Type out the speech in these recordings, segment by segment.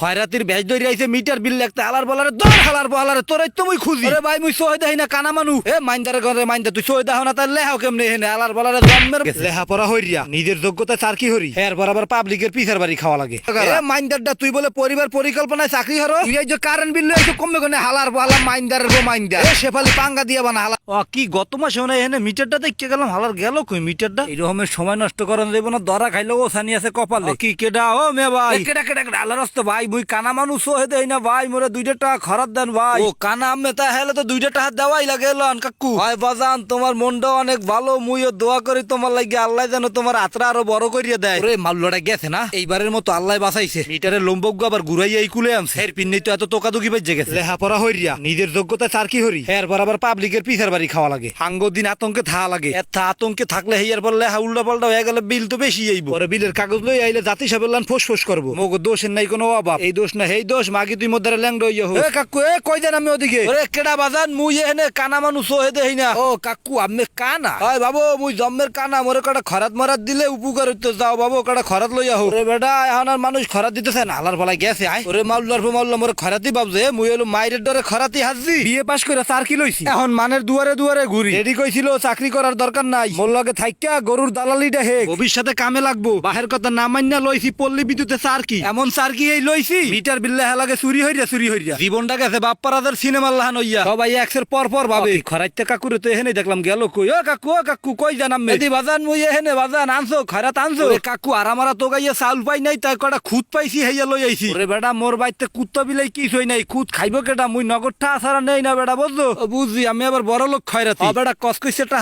খয়রাতির veg ধরে আইছে metre বিল লাগতে আলার বলারে দর হালার বলারে তোর তো মুই খুঁজি। আরে ভাই মুই সই দেই না কানা মানু। এ মাইন্দারে ঘরে মাইন্দা তুই সই দাও না তার লেহাও কেমনে হেনে আলার বলারে জন্মের লেহা পড়া হইরিয়া। নিজের যোগ্যতা চার কি হরি? এর বরাবর পাবলিকের পিছার বাড়ি খাওয়া লাগে। এ মাইন্দারটা তুই বলে পরিবার পরিকল্পনায় চাকরি হরো। তুই এই যে কারেন্ট বিল লইছো কমবে কোনে হালার বলা মাইন্দার গো মাইন্দার এ শেফালি পাঙ্গা দিয়ে বানা হালা। ও কি গত মাসে হয় এনে মিটারটা দেখতে গেলাম হালার গেল কই মিটারটা? এরকমের সময় নষ্ট করান যাইব না দরা খাইলো ও সানি আছে কপালে। কি কেডা ও মে ভাই। কেডা কেডা কেডা আল্লাহ রাস্তা ভাই মুই কানা মানুষ হয়ে দেই না ভাই মোরে দুইটা টাকা খরাত দেন ভাই। ও কানা আম্মে তা হেলে তো দুইটা টাকা দেওয়াই লাগে লন কাকু। হয় বাজান তোমার মনটা অনেক ভালো মুইও দোয়া করি তোমার লাগি আল্লাহ যেন তোমার আত্রা আরও বড় করিয়ে দেয়। ওরে মাল্লটা গেছে না? এইবারের মতো আল্লাহ বাঁচাইছে। মিটারের লম্বজ্ঞ আবার ঘুরাই এই কুলে আনছে। এর পিন্নি তো এত তোকাদুকি বেজে গেছে। লেহা পড়া হইরিয়া নিজের যোগ্যতা চার কি হরি? এর পর আবার পাবলিকের পিছার বাড়ি খাওয়া লাগে। হাঙ্গ দিন আতঙ্কে থা লাগে। এত আতঙ্কে থাকলে হেয়ার পর লেহা উল্টা পাল্টা হয়ে গেলে বিল তো বেশি আইব। পরে বিলের কাগজ লই আইলে জাতি সাহেবের লান ফোস ফোস করব। মগ দোষের নাই কোনো অভাব এই দোষ না এই দোষ। মাগি তুই মধ্যে ল্যাংড হইয়া হো এ কাকু এ কই দেন আমি ওদিকে? ওরে কেডা বাজান মুই এনে কানা মানুষ হয়ে দেই না ও কাকু আমি কানা? হয় বাবু মুই জম্মের কানা মোরে কটা খরাত মরাত দিলে উপকার হইতো যাও বাবু কটা খরাত লইয়া হো ওরে বেটা এখন আর মানুষ খরাত দিতেছে না আলার বলা গেছে আই ওরে মাল্লার ফো মাল্লা মোরে খরাতি ভাবছে মুই হলো মাইরের ডরে খরাতি হাজি। বিয়ে পাস করে চার কি লইছি? এখন মানের দুয়ারে দুয়ারে ঘুরি। রেডি কইছিল চাকরি করার দরকার নাই। মোর লগে থাইকা গরুর দালালিটা হে ভবিষ্যতে কামে লাগবো। বাহের কথা না মান্যা লইছি পল্লী বিদ্যুতে চার কি? এমন চার কি এই লইছি। মিটার বিল্লা চুরি হইরা চুরি হইরা। জীবনটা গেছে বাপ্পারাদের সিনেমা লাহান হইয়া। সবাই একসের পর পর ভাবে। খরাইতে কাকুরে তো এখানে দেখলাম গেল কই। ও কাকু ও কাকু কই জানাম মেদি বাজান মুই এখানে বাজান আনছো খরাত আনছো। কাকু আরামারা তো গাইয়া চাউল পাই নাই তাই কটা খুদ পাইছি লই আইছি। ওরে বেটা মোর বাইতে কুত্তা বিলাই নাই খুদ খাইব কেটা মুই নগদটা আসারা নেই না বেটা বুঝছ? বুঝছি আমি আবার বড় লোক খয়রাতি।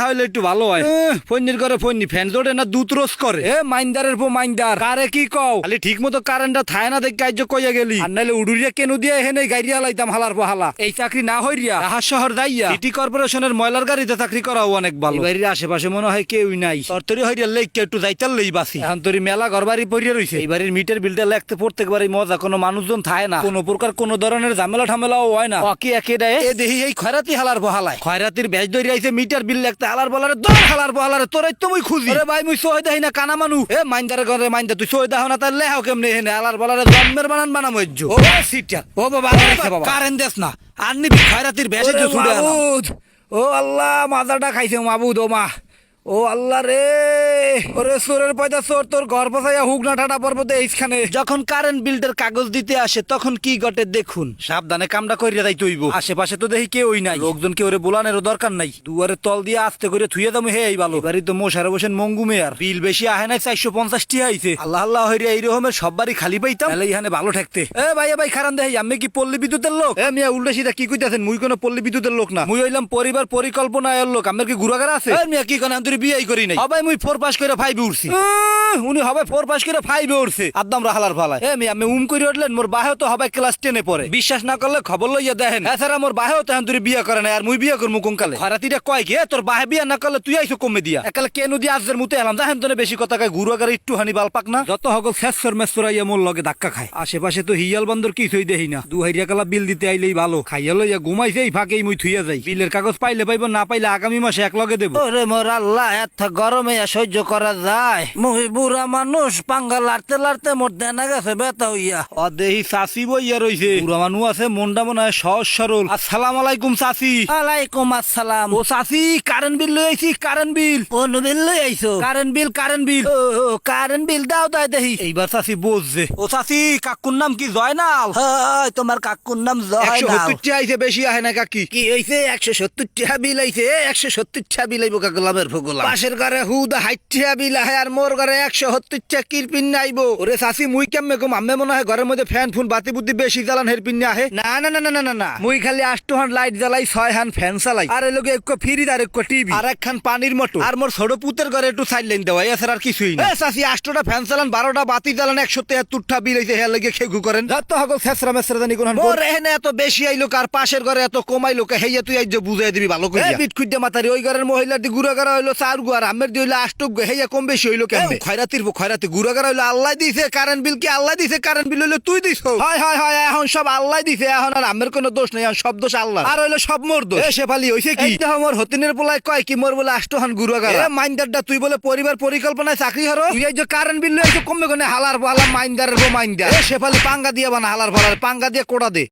হইলে একটু ভালো হয়। ফন্নির করে ফন্নি ফ্যান জোড়ে না দুধ রোজ করে? এ মাইন্দারের পো মাইন্দার। কারে কি কও? খালি ঠিক মতো কারেন্টটা থায় না দেখ কার্য কইয়া গেলি। আর নাইলে উড়ুরিয়া কেন দিয়ে এখানে গাড়িয়া লাইতাম হালার হালা এই চাকরি না হইরিয়া রাহার শহর যাইয়া সিটি কর্পোরেশনের ময়লার গাড়িতে চাকরি করাও অনেক ভালো। বাড়ির আশেপাশে মনে হয় কেউই নাই। তরতরি হইরিয়া লেক একটু যাইতার লই বাসি। এখন তোর মেলা ঘর বাড়ি পড়িয়া রইছে। এই বাড়ির মিটার বিলটা লেখতে প্রত্যেকবারই মজা কোনো মানুষজন থায় না। কোনো প্রকার কোনো ধরনের ঝামেলা ঠামেলাও হয় না। অকি একে দেয়। এ দেহি এই খয়রাতি হালার বহালায়। খয়রাতির ব্যাজ ধরে আইছে মিটার বিল লেখতে হালার বলারে দর হালার বহালারে তোরাই তো মুই খুঁজি। আরে ভাই মুই সই দেই না কানা মানু। এ মাইন্দারে ঘরে মাইন্দা তুই সই দাও না তার লেহাও কেমনে হেনে হালার বলারে বানান বানাম ও সিটার ও বাবা কারেন দেশ না। আর নিবি খয়রাতির বেশে ও আল্লাহ মাজাটা খাইছে মাবুদ ও মা। ও আল্লাহ রে। ওরে সোরের পয়দা সোর তোর ঘর বসাইয়া হুক না ঠাটা পর্ব এইখানে। যখন কারেন্ট বিলটার কাগজ দিতে আসে তখন কি ঘটে দেখুন। সাবধানে কামটা করিয়া যাই তৈব আশেপাশে তো দেখি কেউই নাই। লোকজন কেউ বোলানেরও দরকার নাই। দুয়ারে তল দিয়ে আস্তে করে থুয়ে দাম হে এই ভালো বাড়ি তো মশারে বসেন মঙ্গু মেয়ার। বিল বেশি আহে নাই চারশো পঞ্চাশ টি আইছে। আল্লাহ আল্লাহ হইরে এই রকমের সব বাড়ি খালি পাইতাম। তাহলে ইহানে ভালো থাকতে এ ভাই ভাই খারান দেখাই আমি কি পল্লী বিদ্যুতের লোক? এ মিয়া উল্টা সিধা কি কইতাছেন? মুই কোনো পল্লী বিদ্যুতের লোক না। মুই হইলাম পরিবার পরিকল্পনা এর লোক। আমার কি গুড়াগার আছে? মিয়া কি কোন আমি বিয়াই করি নাই। হবে মুই ফোর পাস করে ফাইভে উঠছি। উনি হবে ফোর পাস করে ফাইভে উঠছে। আদাম রাহালার ফালায় এ আমি উম করে উঠলেন মোর বাহেও তো হবে ক্লাস টেনে পড়ে। বিশ্বাস না করলে খবর লইয়া দেখেন। এছাড়া মোর বাহেও তো তুই বিয়া করে না আর মুই বিয়া করব কোনকালে? খারাতিটা কয় এ, তোর বাহে বিয়া না করলে তুই আইসো কমে দিয়া। একালে কেন দিয়া আজের মুতে এলাম? দেখেন তো বেশি কথা কয় গুরু আগার একটু হানি বাল পাক না যত হগল শেষর মেসরাইয়া মোর লগে ধাক্কা খায়। আশেপাশে তো হিয়াল বান্দর কিছুই দেহি না। দু হাইরিয়া কালা বিল দিতে আইলেই ভালো। খাইয়া লইয়া ঘুমাইছে এই ফাঁকেই মুই থুইয়া যাই। বিলের কাগজ পাইলে পাইবো না পাইলে আগামী মাসে এক লগে দেবো। ওরে মোর আল্লাহ এত গরমে সহ্য করা যায়। মুই বুড়া মানুষ পাঙ্গা লাড়তে লাড়তে মোর দেনা গেছে বেতা হইয়া। ও দেহি চাষি বইয়া রইছে। বুড়া মানুষ আছে মনটা মনে হয় সহজ সরল। আসসালাম আলাইকুম চাষি আলাইকুম আসসালাম। ও চাষি কারেন্ট বিল লই আইছি কারেন্ট বিল। কোন বিল লই আইছো? Current bill current bill. ও কারেন্ট বিল দাও তাই দেহি। এইবার চাষি বুঝছে ও চাষি কাকুর নাম কি জয়নাল? হয় তোমার কাকুর নাম জয়নাল। আইছে বেশি আহে না কাকি। কি হইছে? একশো সত্তর টাকা বিল আইছে? একশো সত্তর টাকা বিল আইব কাকুলামের ভোগলা পাশের ঘরে হুদা হাইট টাকা বিল আহে আর মোর ঘরে একশো সত্তর টাকা কিরপিন আইব ওরে চাষি মুই কেমনে কম আম্মে মনে হয় ঘরের মধ্যে ফ্যান ফুন বাতি বুদ্ধি বেশি জ্বালান হের পিন্নে আহে। না না না না না না না। মুই খালি আষ্ট হান লাইট জ্বালাই ছয় হান ফ্যান চালাই। আর এলোকে একটু ফ্রিজ আর একটু টিভি। আর একখান পানির মোটর। আর মোর ছোট পুতের ঘরে একটু সাইড লাইন দেওয়া এছাড়া আর কিছুই না চাষি আষ্টটা ফ্যান চালান বারোটা বাতি জ্বালান একশো তেহাত্তরটা বিল হইছে হেয়ার লেগে খেগু করেন। যত হকল ফেসরা মেসরা জানি কোন মোর এখানে এত বেশি আইলো কার? পাশের ঘরে এত কমাইলো হেইয়া তুই আইজ বুঝাই দিবি ভালো করে বিট খুঁজে মাতারি ওই ঘরের মহিলাটি গুড়া করা হইল চার গু আর আমের দিয়ে হইল আষ্টক গু হেয়া কম বেশি হইল কেমনে? খয়রাতির খয়রাতি গুড়াগার হইল আল্লাহ দিছে কারেন্ট বিল কি আল্লাহ দিছে কারেন্ট বিল হইল তুই দিছ? হয় হয় হয় এখন সব আল্লাহ দিছে এখন আর আমের কোনো দোষ নেই এখন সব দোষ আল্লাহ আর হইল সব মোর দোষ। এ শেফালি হইছে কি? আমার হতিনের পোলায় কয় কি মোর বলে আষ্টহান গুড়াগার এ মাইন্দারটা তুই বলে পরিবার পরিকল্পনায় চাকরি হরো? তুই এই যে কারেন্ট বিল লইছো কমবে কোনে? হালার বহালা মাইন্দারের গো মাইন্দার এ শেফালি পাঙ্গা দিয়ে বানা হালার ফালার পাঙ্গা দিয়ে কোড়া দে।